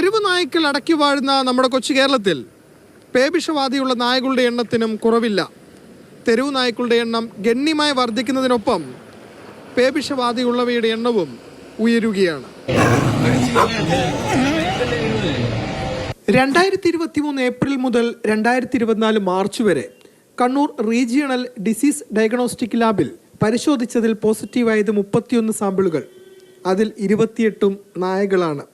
തെരുവ് നായ്ക്കൾ അടക്കി വാഴുന്ന നമ്മുടെ കൊച്ചു കേരളത്തിൽ പേവിഷവാദിയുള്ള നായകളുടെ എണ്ണത്തിനും കുറവില്ല. തെരുവ് നായ്ക്കളുടെ എണ്ണം ഗണ്യമായി വർദ്ധിക്കുന്നതിനൊപ്പം പേവിഷവാദിയുള്ളവയുടെ എണ്ണവും ഉയരുകയാണ്. രണ്ടായിരത്തി ഇരുപത്തി മൂന്ന് ഏപ്രിൽ മുതൽ രണ്ടായിരത്തി ഇരുപത്തിനാല് മാർച്ച് വരെ കണ്ണൂർ റീജിയണൽ ഡിസീസ് ഡയഗ്നോസ്റ്റിക് ലാബിൽ പരിശോധിച്ചതിൽ പോസിറ്റീവായത് മുപ്പത്തിയൊന്ന് സാമ്പിളുകൾ. അതിൽ ഇരുപത്തിയെട്ടും നായകളാണ്.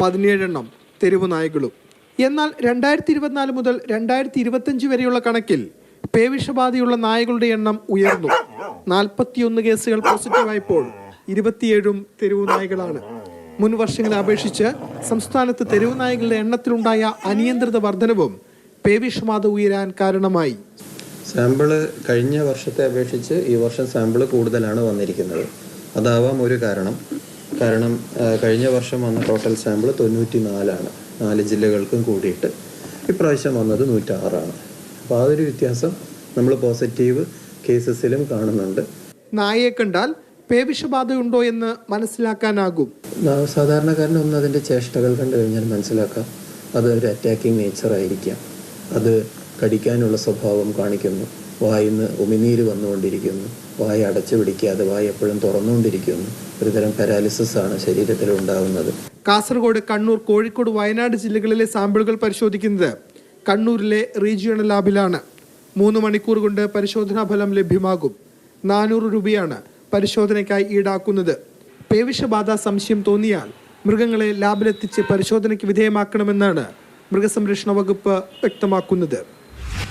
പതിനേഴെണ്ണം തെരുവ് നായകളും എന്നാൽ രണ്ടായിരത്തി ഇരുപത്തിനാല് മുതൽ രണ്ടായിരത്തി ഇരുപത്തഞ്ച് വരെയുള്ള കണക്കിൽ പേവിഷബാധയുള്ള നായകളുടെ എണ്ണം ഉയർന്നു. നാൽപ്പത്തിയൊന്ന് കേസുകൾ പോസിറ്റീവായപ്പോൾ ഇരുപത്തിയേഴും തെരുവ് നായകളാണ് മുൻ വർഷങ്ങളെ അപേക്ഷിച്ച് സംസ്ഥാനത്ത് തെരുവ് നായകളുടെ എണ്ണത്തിലുണ്ടായ അനിയന്ത്രിത വർധനവും പേവിഷബാധ ഉയരാൻ കാരണമായി. സാമ്പിൾ കഴിഞ്ഞ വർഷത്തെ അപേക്ഷിച്ച് ഈ വർഷം സാമ്പിൾ കൂടുതലാണ് വന്നിരിക്കുന്നത്. അതാവാം ഒരു കാരണം. കാരണം കഴിഞ്ഞ വർഷം വന്ന ടോട്ടൽ സാമ്പിൾ തൊണ്ണൂറ്റി നാലാണ് നാല് ജില്ലകൾക്കും കൂടിയിട്ട്. ഇപ്രാവശ്യം വന്നത് നൂറ്റാറാണ്. അപ്പോൾ ആ ഒരു വ്യത്യാസം നമ്മൾ പോസിറ്റീവ് കേസസിലും കാണുന്നുണ്ട്. നായയെ കണ്ടാൽ പേവിഷബാധയുണ്ടോ എന്ന് മനസ്സിലാക്കാനാകും. സാധാരണക്കാരനെ സാധാരണക്കാരന് ഒന്ന് അതിന്റെ ചേഷ്ടകൾ കണ്ടു കഴിഞ്ഞാൽ മനസ്സിലാക്കാം. അത് ഒരു അറ്റാക്കിംഗ് നേച്ചർ ആയിരിക്കാം. അത് കടിക്കാനുള്ള സ്വഭാവം കാണിക്കുന്നു. വായിന്ന് ഉമിനീര് വന്നുകൊണ്ടിരിക്കുന്നു. വായ അടച്ചു പിടിക്കാതെ വായ എപ്പോഴും തുറന്നുകൊണ്ടിരിക്കുന്നു. ഒരുതരം പാരാലിസിസ് ആണ് ശരീരത്തിൽ ഉണ്ടാകുന്നത് കാസർഗോഡ് കണ്ണൂർ കോഴിക്കോട് വയനാട് ജില്ലകളിലെ സാമ്പിളുകൾ പരിശോധിക്കുന്നത് കണ്ണൂരിലെ റീജിയണൽ ലാബിലാണ്. മൂന്ന് മണിക്കൂർ കൊണ്ട് പരിശോധനാ ഫലം ലഭ്യമാകും. നാനൂറ് രൂപയാണ് പരിശോധനയ്ക്കായി ഈടാക്കുന്നത്. പേവിഷബാധ സംശയം തോന്നിയാൽ മൃഗങ്ങളെ ലാബിലെത്തിച്ച് പരിശോധനയ്ക്ക് വിധേയമാക്കണമെന്നാണ് മൃഗസംരക്ഷണ വകുപ്പ് വ്യക്തമാക്കുന്നത്.